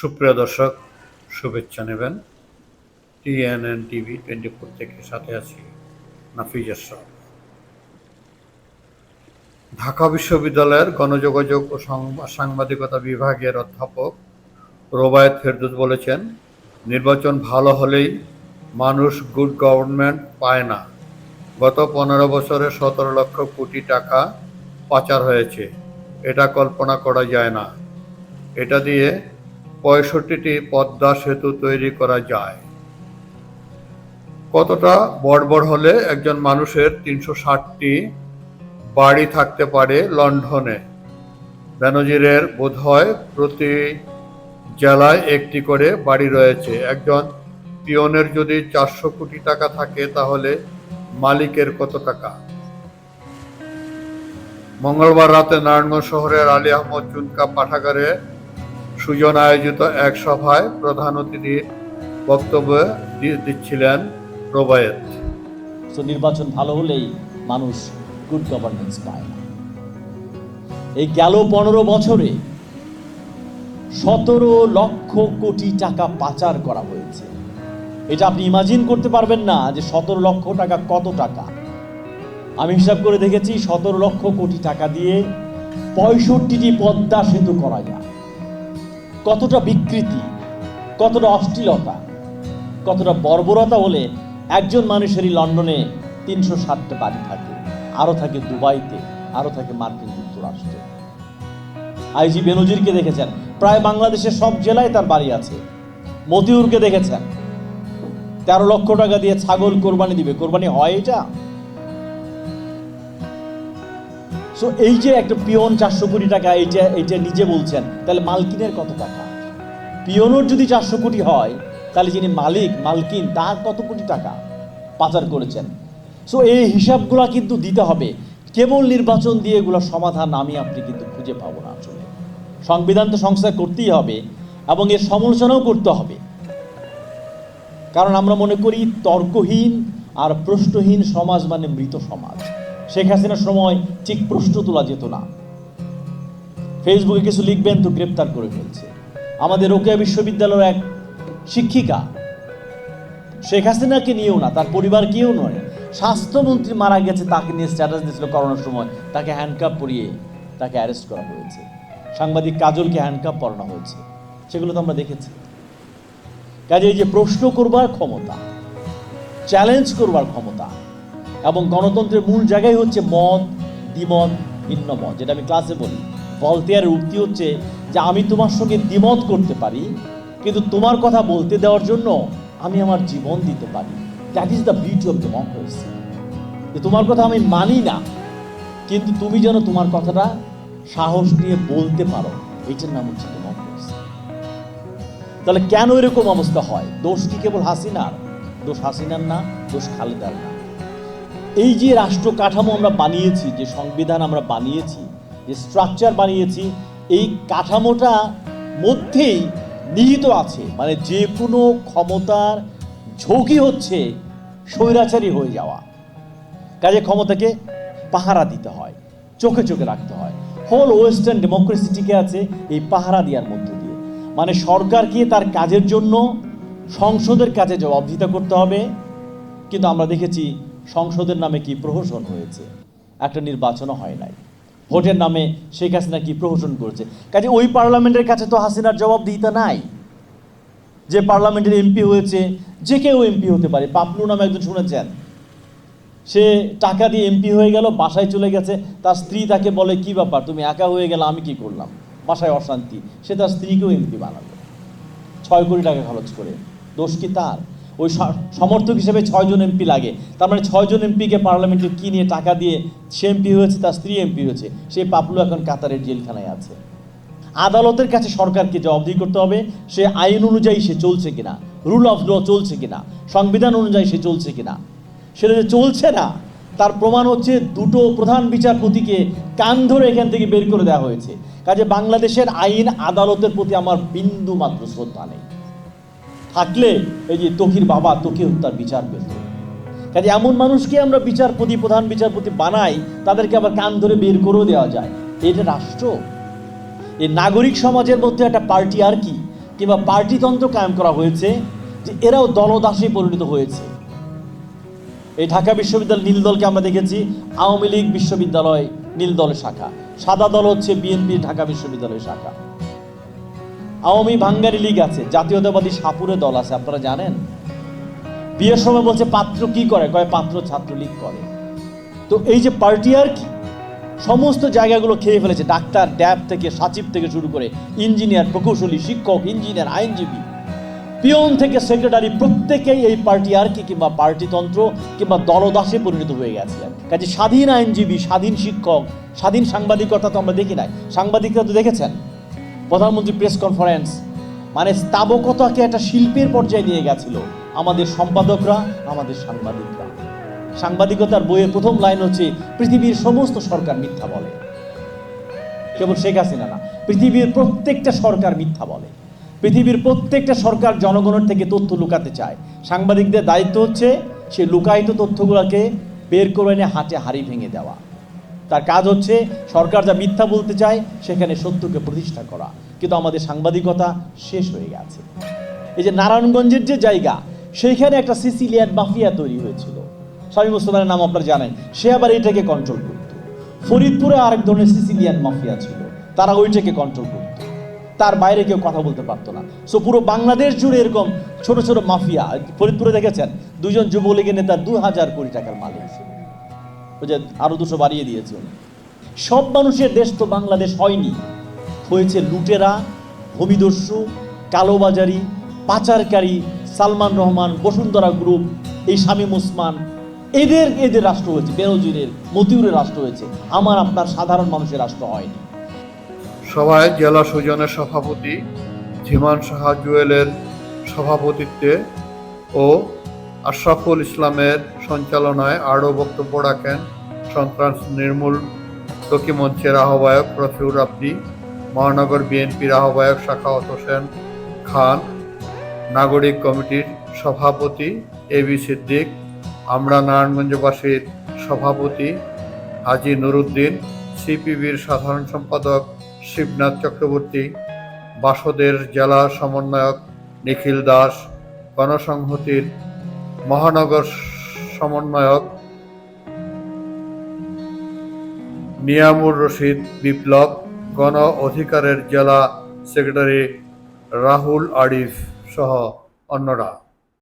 সুপ্রিয় দর্শক, শুভেচ্ছা নেবেন। টিএনএন টিভি টোয়েন্টি ফোর থেকে সাথে আছি নাফিজার সাহ ঢাকা বিশ্ববিদ্যালয়ের গণযোগাযোগ ও সংবা- সাংবাদিকতা বিভাগের অধ্যাপক রোবায়ত ফেরদুস বলেছেন, নির্বাচন ভালো হলেই মানুষ গুড গভর্নমেন্ট পায় না। গত পনেরো বছরে সতেরো লক্ষ কোটি টাকা পাচার হয়েছে। এটা কল্পনা করা যায় না। এটা দিয়ে পঁয়ষট্টিটি পদ্মা সেতু তৈরি করা যায়। কতটা বড় হলে একজন মানুষের তিনশো ষাটটি বাড়ি থাকতে পারে লন্ডনে? বেনজিরের বোধহয় প্রতি জেলায় একটি করে বাড়ি রয়েছে। একজন পিয়নের যদি চারশো কোটি টাকা থাকে, তাহলে মালিকের কত টাকা? মঙ্গলবার রাতে নারায়ণগঞ্জ শহরের আলী আহমদ চুনকা পাঠাগারে সুজন আয়োজিত এক সভায় প্রধান অতিথি বক্তব্য দিচ্ছিলেন রোবায়েত। নির্বাচন ভালো হলেই মানুষ গুড গভর্নেন্স পায়। না এই গেল পনেরো বছরে সতেরো লক্ষ কোটি টাকা পাচার করা হয়েছে। এটা আপনি ইমাজিন করতে পারবেন না যে সতেরো লক্ষ টাকা কত টাকা। আমি হিসাব করে দেখেছি, সতেরো লক্ষ কোটি টাকা দিয়ে পঁয়ষট্টিটি পদ্মা সেতু করা যায়। কতটা বিকৃতি, কতটা অশ্লীলতা, কতটা বর্বরতা হলে একজন মানুষেরই লন্ডনে তিনশো ষাটটা বাড়ি থাকে। আরও থাকে দুবাইতে আরও থাকে মার্কিন যুক্তরাষ্ট্রে। আইজি বেনজিরকে দেখেছেন। প্রায় বাংলাদেশের সব জেলায় তার বাড়ি আছে। মতিউরকে দেখেছেন। তেরো লক্ষ টাকা দিয়ে ছাগল কোরবানি দিবে। কোরবানি হয় এটা? সো এই যে একটা পিয়ন চারশো কোটি টাকা এইটা এইটা নিজে বলছেন, তাহলে মালকিনের কত টাকা? পিয়নোর যদি চারশো কোটি হয়, তাহলে যিনি মালিক, মালকিন, তার কত কোটি টাকা পাচার করেছেন? সো এই হিসাবগুলো কিন্তু দিতে হবে। কেবল নির্বাচন দিয়ে এগুলো সমাধান আমি আপনি কিন্তু খুঁজে পাবো না আসলে। সংবিধান তো সংস্কার করতেই হবে, এবং এর সমালোচনাও করতে হবে। কারণ আমরা মনে করি, তর্কহীন আর প্রশ্নহীন সমাজ মানে মৃত সমাজ। শেখ হাসিনার সময় ঠিক প্রশ্ন তোলা যেত না। ফেসবুকে কিছু লিখবেন তো গ্রেপ্তার করে ফেলছে। আমাদের রোকেয়া বিশ্ববিদ্যালয়ের এক শিক্ষিকা, শেখ হাসিনাকে নিয়েও না, তার পরিবারকেও নয়, স্বাস্থ্যমন্ত্রী মারা গেছে, তাকে নিয়ে স্ট্যাটাস দিয়েছিল করোনার সময়। তাকে হ্যান্ডকাপ পরিয়ে তাকে অ্যারেস্ট করা হয়েছে। সাংবাদিক কাজলকে হ্যান্ডকাপ পরানো হয়েছে। সেগুলো তো আমরা দেখেছি। কাজে এই যে প্রশ্ন করবার ক্ষমতা চ্যালেঞ্জ করবার ক্ষমতা এবং গণতন্ত্রের মূল জায়গায় হচ্ছে মত দ্বিমত ভিন্ন মত যেটা আমি ক্লাসে বলি। ভলতেয়ারের উক্তি হচ্ছে যে আমি তোমার সঙ্গে দ্বিমত করতে পারি, কিন্তু তোমার কথা বলতে দেওয়ার জন্য আমি আমার জীবন দিতে পারি। That is the beauty of democracy যে তোমার কথা আমি মানি না, কিন্তু তুমি যেন তোমার কথাটা সাহস নিয়ে বলতে পারো এইটার নাম হচ্ছে ডেমোক্রেসি তাহলে কেন এরকম অবস্থা হয়? দোষ কি কেবল হাসিনার? দোষ হাসিনার না, দোষ খালেদার না। এই যে রাষ্ট্র কাঠামো আমরা বানিয়েছি, যে সংবিধান আমরা বানিয়েছি, যে স্ট্রাকচার বানিয়েছি, এই কাঠামোটা মধ্যেই নিহিত আছে। মানে যে কোনো ক্ষমতার ঝুঁকি হচ্ছে স্বৈরাচারী হয়ে যাওয়া। কাজে ক্ষমতাকে পাহারা দিতে হয়, চোখে চোখে রাখতে হয়। হোল ওয়েস্টার্ন ডেমোক্রেসি টিকে আছে এই পাহারা দেওয়ার মধ্য দিয়ে। মানে সরকারকে তার কাজের জন্য সংসদের কাছে জবাবদিহিতা করতে হবে? কিন্তু আমরা দেখেছি সংসদের নামে কি প্রহসন হয়েছে? একটা নির্বাচনও হয় নাই। ভোটের নামে শেখ হাসিনা কি প্রহসন করেছে? কাজে ওই পার্লামেন্টের কাছে তো হাসিনার জবাব দিতে নাই। যে পার্লামেন্টের এমপি হয়েছে, যে কেউ এমপি হতে পারে পাপলু নামে একজন শুনেছেন? সে টাকা দিয়ে এমপি হয়ে গেল, বাসায় চলে গেছে, তার স্ত্রী তাকে বলে, কি ব্যাপার, তুমি একা হয়ে গেলে আমি কি করলাম? বাসায় অশান্তি। সে তার স্ত্রীকেও এমপি বানালো। ছয় কোটি টাকা খরচ করে। দোষ কি তার? ওই সমর্থক হিসেবে ছয়জন এমপি লাগে। তার মানে ছয়জন এমপিকে পার্লামেন্টে কি নিয়ে টাকা দিয়ে সে এমপি হয়েছে, তার স্ত্রী এমপি হয়েছে সেই পাপলু এখন কাতারের জেলখানায় আছে। আদালতের কাছে সরকারকে জবাবদিহি করতে হবে, সে আইন অনুযায়ী সে চলছে কিনা, রুল অফ ল চলছে কিনা, সংবিধান অনুযায়ী সে চলছে কিনা। সেটা যে চলছে না, তার প্রমাণ হচ্ছে দুটো প্রধান বিচারপতিকে কান ধরে এখান থেকে বের করে দেওয়া হয়েছে। কাজে বাংলাদেশের আইন আদালতের প্রতি আমার বিন্দু মাত্র শ্রদ্ধা নেই। থাকলে এই যে তকির বাবা তকি হত্যার বিচার পেত কাজে এমন মানুষকে আমরা বিচারপতি, প্রধান বিচারপতি বানাই, তাদেরকে আবার কান ধরে বের করেও দেওয়া যায়। এটা রাষ্ট্র। এই নাগরিক সমাজের মধ্যে একটা পার্টি আর কি, কিংবা পার্টিতন্ত্র কায়েম করা হয়েছে, যে এরাও দলদাসে পরিণত হয়েছে। এই ঢাকা বিশ্ববিদ্যালয় নীল দলকে আমরা দেখেছি, আওয়ামী লীগ বিশ্ববিদ্যালয় নীল দলের শাখা। সাদা দল হচ্ছে বিএনপি ঢাকা বিশ্ববিদ্যালয় শাখা। আওয়ামী ভাঙ্গারি লীগ আছে, জাতীয়তাবাদী সাপুরে দল আছে, আপনারা জানেন? বিয়ের সময় বলছে, পাত্র কি করে? কয়, পাত্র ছাত্রলীগ করে। তো এই যে পার্টি আর কি, সমস্ত জায়গাগুলো খেয়ে ফেলেছে, ডাক্তার, ড্যাব থেকে, সাচিব থেকে শুরু করে ইঞ্জিনিয়ার, প্রকৌশলী, শিক্ষক, ইঞ্জিনিয়ার, আইনজীবী, পিয়ন থেকে সেক্রেটারি, প্রত্যেকেই এই পার্টি আর কি, কিংবা পার্টিতন্ত্র, কিংবা দলদাসে পরিণত হয়ে গেছিলেন কাজে স্বাধীন আইনজীবী, স্বাধীন শিক্ষক, স্বাধীন সাংবাদিকতা তো আমরা দেখি নাই। সাংবাদিকতা তো দেখেছেন? প্রধানমন্ত্রী প্রেস কনফারেন্স মানে স্থাবকতাকে একটা শিল্পের পর্যায়ে নিয়ে গেছিল আমাদের সম্পাদকরা, আমাদের সাংবাদিকরা। সাংবাদিকতার বইয়ের প্রথম লাইন হচ্ছে, পৃথিবীর সমস্ত সরকার মিথ্যা বলে। কেবল শেখ হাসিনা না, পৃথিবীর প্রত্যেকটা সরকার মিথ্যা বলে। পৃথিবীর প্রত্যেকটা সরকার জনগণের থেকে তথ্য লুকাতে চায়। সাংবাদিকদের দায়িত্ব হচ্ছে, সে লুকায়িত তথ্যগুলোকে বের করে এনে হাটে হাড়ি ভেঙে দেওয়া। তার কাজ হচ্ছে সরকার যা মিথ্যা বলতে চায়, সেখানে সত্যকে প্রতিষ্ঠা করা। কিন্তু আমাদের সাংবাদিকতা শেষ হয়ে গেছে। এই যে নারায়ণগঞ্জের যে জায়গা, সেইখানে একটা সিসিলিয়ান মাফিয়া তৈরি হয়েছিল। স্বামী মুস্তফার নাম আপনারা জানেন। সে আবার এটাকে কন্ট্রোল করত। ফরিদপুরে আরেক ধরনের সিসিলিয়ান মাফিয়া ছিল। তারা ওইটাকে কন্ট্রোল করত। তার বাইরে কেউ কথা বলতে পারতো না। সো পুরো বাংলাদেশ জুড়ে এরকম ছোট ছোট মাফিয়া, ফরিদপুরে দেখেছেন? দুজন যুবলীগের নেতা দু হাজার কোটি টাকার মালিক ওই যে আরও দুশো বাড়িয়ে দিয়েছে। সব মানুষের দেশ তো বাংলাদেশ হয়নি। হয়েছে লুটেরা, ভূমিদস্যু, কালোবাজারি, পাচারকারী, সালমান রহমান, বসুন্ধরা গ্রুপ, এই শামীম ওসমান। এদের এদের রাষ্ট্র হয়েছে, বেনজিরের, মতিউরের রাষ্ট্র হয়েছে। আমার, আপনার সাধারণ মানুষের রাষ্ট্র হয়নি। সভায় জেলা সুজনের সভাপতি, ঝিমান সাহা জুয়েলের সভাপতিত্বে ও আশরাফুল ইসলামের সঞ্চালনায় আরও বক্তব্য রাখেন সন্ত্রাস নির্মূল টকি মঞ্চের আহ্বায়ক রফিউর আব্দি মহানগর বিএনপির আহ্বায়ক শাখাওয়াত হোসেন খান, নাগরিক কমিটির সভাপতি এ বি সিদ্দিক, আমরা নারায়ণগঞ্জবাসীর সভাপতি হাজি নুরুদ্দিন, সিপিবির সাধারণ সম্পাদক শিবনাথ চক্রবর্তী, বাসদের জেলা সমন্বয়ক নিখিল দাস, গণসংহতির মহানগর সমন্বয়ক নিয়ামুর রশিদ বিপ্লব গণ অধিকারের জেলা সেক্রেটারি রাহুল আরিফ সহ অন্যরা।